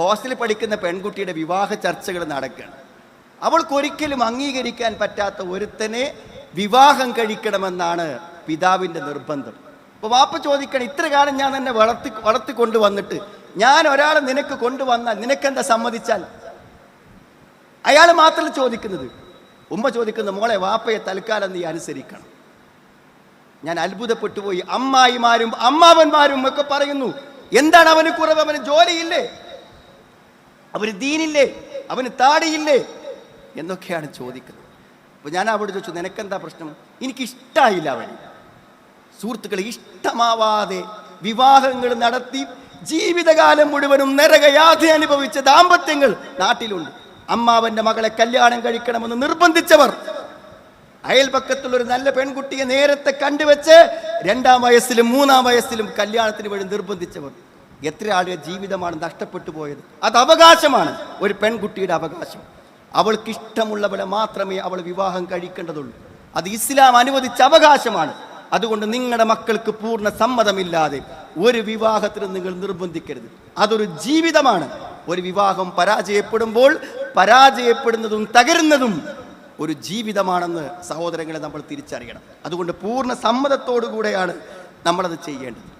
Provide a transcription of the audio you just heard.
ഹോസ്റ്റലിൽ പഠിക്കുന്ന പെൺകുട്ടിയുടെ വിവാഹ ചർച്ചകൾ നടക്കുകയാണ്. അവൾക്കൊരിക്കലും അംഗീകരിക്കാൻ പറ്റാത്ത ഒരുത്തനെ വിവാഹം കഴിക്കണമെന്നാണ് പിതാവിന്റെ നിർബന്ധം. അപ്പോൾ വാപ്പ ചോദിക്കണം ഇത്ര കാലം ഞാൻ തന്നെ വളർത്തി വളർത്തി കൊണ്ടുവന്നിട്ട് ഞാൻ ഒരാളെ നിനക്ക് കൊണ്ടുവന്നാൽ നിനക്കെന്താ സമ്മതിച്ചാൽ? അയാൾ മാത്രം ചോദിക്കുന്നത്. ഉമ്മ ചോദിക്കുന്ന മോളെ വാപ്പയെ തൽക്കാലം നീ അനുസരിക്കണം. ഞാൻ അത്ഭുതപ്പെട്ടു പോയി അമ്മായിമാരും അമ്മാവന്മാരും ഒക്കെ പറയുന്നു എന്താണ് അവന് കുറവ്? അവന് ജോലിയില്ലേ? അവന് ദീനില്ലേ? അവന് താടിയില്ലേ? എന്നൊക്കെയാണ് ചോദിക്കുന്നത്. അപ്പോൾ ഞാൻ അവിടെ ചോദിച്ചു നിനക്കെന്താ പ്രശ്നം? എനിക്ക് ഇഷ്ടമായില്ല അവൻ സുഹൃത്തുക്കളെ ഇഷ്ടമാവാതെ വിവാഹങ്ങൾ നടത്തി ജീവിതകാലം മുഴുവനും നരകയാതി അനുഭവിച്ച ദാമ്പത്യങ്ങൾ നാട്ടിലുണ്ട്. അമ്മാവന്റെ മകളെ കല്യാണം കഴിക്കണമെന്ന് നിർബന്ധിച്ചവർ. അയൽപക്കത്തുള്ള ഒരു നല്ല പെൺകുട്ടിയെ നേരത്തെ കണ്ടുവച്ച് രണ്ടാം വയസ്സിലും മൂന്നാം വയസ്സിലും കല്യാണത്തിന് വേണ്ടി നിർബന്ധിച്ചവർ. എത്ര ആളുടെ ജീവിതമാണ് നഷ്ടപ്പെട്ടു പോയത്? അത് അവകാശമാണ്. ഒരു പെൺകുട്ടിയുടെ അവകാശം. അവൾക്ക് ഇഷ്ടമുള്ളവളെ മാത്രമേ അവൾ വിവാഹം കഴിക്കേണ്ടതുള്ളൂ. അത് ഇസ്ലാം അനുവദിച്ച അവകാശമാണ്. അതുകൊണ്ട് നിങ്ങളുടെ മക്കൾക്ക് പൂർണ സമ്മതമില്ലാതെ ഒരു വിവാഹത്തിന് നിങ്ങൾ നിർബന്ധിക്കരുത്. അതൊരു ജീവിതമാണ്. ഒരു വിവാഹം പരാജയപ്പെടുമ്പോൾ പരാജയപ്പെടുന്നതും തകരുന്നതും ഒരു ജീവിതമാണെന്ന് സഹോദരങ്ങളെ നമ്മൾ തിരിച്ചറിയണം. അതുകൊണ്ട് പൂർണ സമ്മതത്തോടു കൂടെയാണ് നമ്മളത് ചെയ്യേണ്ടത്.